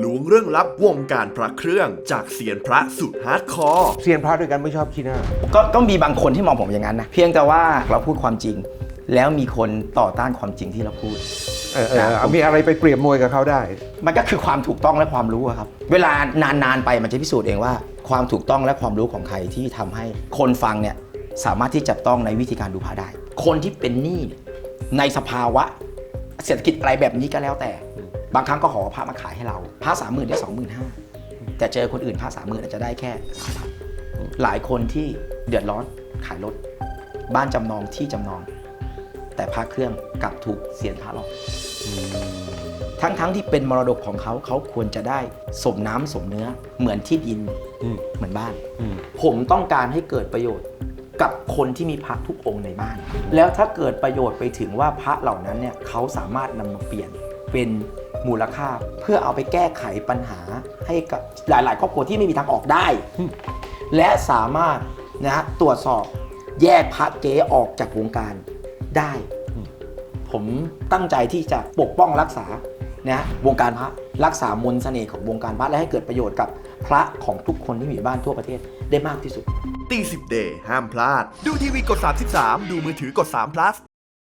ล้วงเรื่องลับวงการพระเครื่องจากเสียนพระสุดฮาร์ดคอร์ เซียนพระด้วยกันไม่ชอบขี้หน้า ก็ก็มีบางคนที่มองผมอย่างนั้นนะ เพียงแต่ว่าเราพูดความจริง แล้วมีคนต่อต้านความจริงที่เราพูด เออเออเอามีอะไรไปเปรียบมวยกับเขาได้ มันก็คือความถูกต้องและความรู้อะครับ เวลานานๆไปมันจะพิสูจน์เองว่า ความถูกต้องและความรู้ของใครที่ทำให้คนฟังเนี่ยสามารถที่จับต้องในวิธีการดูพระได้ คนที่เป็นหนี้ในสภาวะเศรษฐกิจอะไรแบบนี้ก็แล้วแต่ บางครั้งก็ขอพระมาขายให้เราพระสามหมื่นได้สองหมื่นห้าแต่เจอคนอื่นพระสามหมื่นอาจจะได้แค่สามพันหลายคนที่เดือดร้อนขายรถบ้านจำนองที่จำนอง แต่พระเครื่องกลับถูกเสียนพระหลอกทั้งๆที่เป็นมรดกของเขาเขาควรจะได้สมน้ำสมเนื้อเหมือนที่ดินอืมเหมือนบ้านอืมผมต้องการให้เกิดประโยชน์กับคนที่มีพระทุกองค์ในบ้าน แล้วถ้าเกิดประโยชน์ไปถึงว่าพระเหล่านั้นเนี่ยเขาสามารถนำมาเปลี่ยนเป็น มูลค่า เพื่อเอาไปแก้ไขปัญหาให้กับหลาย ๆ ครอบครัวที่ไม่มีทางออกได้ และสามารถนะฮะตรวจสอบแยกพระเก๊ออกจากวงการได้ ผมตั้งใจที่จะปกป้องรักษานะฮะวงการพระรักษามนต์เสน่ห์ของวงการพระและให้เกิดประโยชน์กับพระของทุกคนที่มีอยู่บ้านทั่วประเทศได้มากที่สุด ตีสิบเดย์ห้ามพลาด ดูทีวีกด 33 ดูมือถือกด3 plus